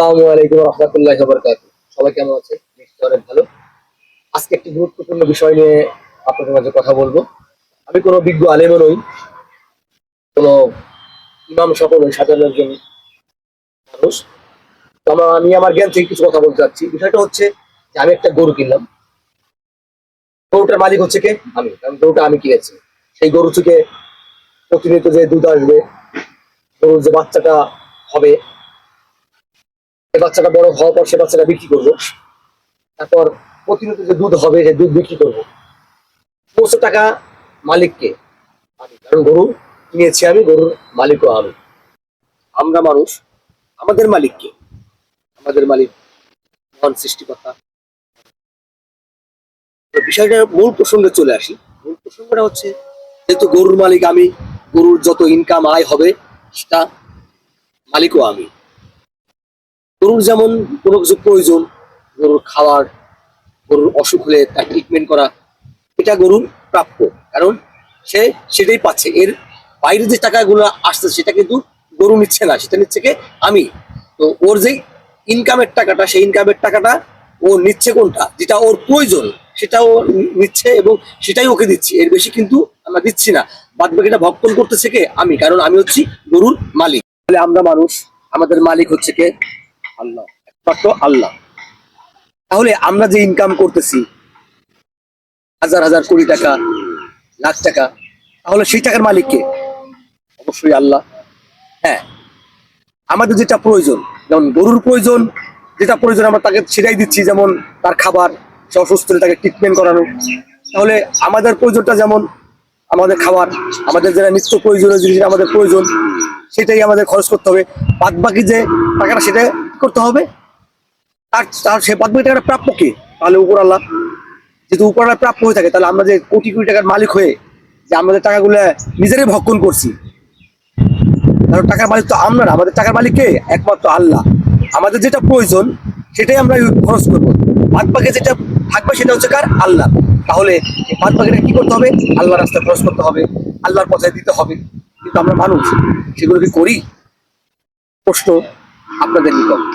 আসসালামু আলাইকুম রহমতুল্লাহ বরকাত সবাই কেমন আছে নিশ্চয়ই অনেক ভালো। আজকে একটি গুরুত্বপূর্ণ বিষয় নিয়ে আপনাদের মাঝে কথা বলব। আমি কোনো বিজ্ঞ আলেমও নই। কোনো ইমাম সফল নই, সাধারণ একজন মানুষ। তো আমি আমার জ্ঞান থেকে কিছু কথা বলতে চাচ্ছি। বিষয়টা হচ্ছে যে আমি একটা গরু কিনলাম। গরুটার মালিক হচ্ছে কে? আমি। কারণ গরুটা আমি কিনেছি। সেই গরু থেকে প্রতিনিয়ত যে দুধ আসবে, গরুর যে বাচ্চাটা হবে বাচ্চাটা বড় হওয়ার পর সে বাচ্চাটা বিক্রি করব। তারপর প্রতিনিয়ত যে দুধ হবে সে দুধ বিক্রি করব। সমস্ত টাকা মালিককে। কারণ গরু কিনেছি আমি, গরুর মালিকও আমি। আমরা মানুষ, আমাদের মালিককে। আমাদের মালিক মহান সৃষ্টিকর্তা। বিষয়টা মূল প্রসঙ্গে চলে আসি। মূল প্রসঙ্গটা হচ্ছে, যেহেতু গরুর মালিক আমি, গরুর যত ইনকাম আয় হবে, সেটা মালিকও আমি। গরুর যেমন কোনো কিছু প্রয়োজন, গরুর খাওয়ার গরুর অসুখ হলে তার ট্রিটমেন্ট করা, এটা গরুর প্রাপ্য। কারণ সে সেটাই পাচ্ছে। এর বাইরে যে টাকাগুলো আসছে, সেটা কিন্তু গরু নিচ্ছে না, সেটা নিচ্ছে কে? আমি। তো ওর যে ইনকামের টাকাটা, সেই ইনকামের টাকাটা ও নিচ্ছে কোনটা? যেটা ওর প্রয়োজন, সেটা ও নিচ্ছে এবং সেটাই ওকে দিচ্ছি। এর বেশি কিন্তু আমরা দিচ্ছি না। বাদ বাকিটা ভক্ষণ করতেছে কে? আমি। কারণ আমি হচ্ছি গরুর মালিক। তাহলে আমরা মানুষ, আমাদের মালিক হচ্ছে কে? আল্লাহ, একমাত্র আল্লাহ। তাহলে আমরা যে ইনকাম করতেছি, হাজার হাজার কোটি টাকা, লাখ টাকা, তাহলে সেই টাকার মালিক কে? অবশ্যই আল্লাহ। হ্যাঁ আমাদের যেটা প্রয়োজন, যেমন গরুর প্রয়োজন, যেটা প্রয়োজন আমরা তাকে সেটাই দিচ্ছি, যেমন তার খাবার, সে অসুস্থ তাকে ট্রিটমেন্ট করানো। তাহলে আমাদের প্রয়োজনটা যেমন আমাদের খাবার, আমাদের যারা নিত্য প্রয়োজনীয় জিনিস আমাদের প্রয়োজন, সেটাই আমাদের খরচ করতে হবে। বাদ বাকি যে টাকাটা সেটা করতে হবে? তার তার সে বাদ বাকি টাকাটা প্রাপ্য কে? তাহলে উপর আল্লাহ। যেহেতু উপর আল্লাহ প্রাপ্য হয়ে থাকে, তাহলে আমরা যে কোটি কোটি টাকার মালিক হয়ে যে আমাদের টাকাগুলো নিজেরাই ভক্ষণ করছি কারণ টাকার মালিক তো আমরা না। আমাদের টাকার মালিক কে? একমাত্র আল্লাহ। আমাদের যেটা প্রয়োজন, সেটাই আমরা খরচ করব। বাদ বাকি যেটা থাকবে, সেটা হচ্ছে কার? আল্লাহ। তাহলে বাদ বাকিটা কি করতে হবে? আল্লাহ রাস্তায় খরচ করতে হবে, আল্লাহর পথে দিতে হবে। কিন্তু আমরা মানুষ, সেগুলো কি করি? প্রশ্ন। আপনাদের নিকট।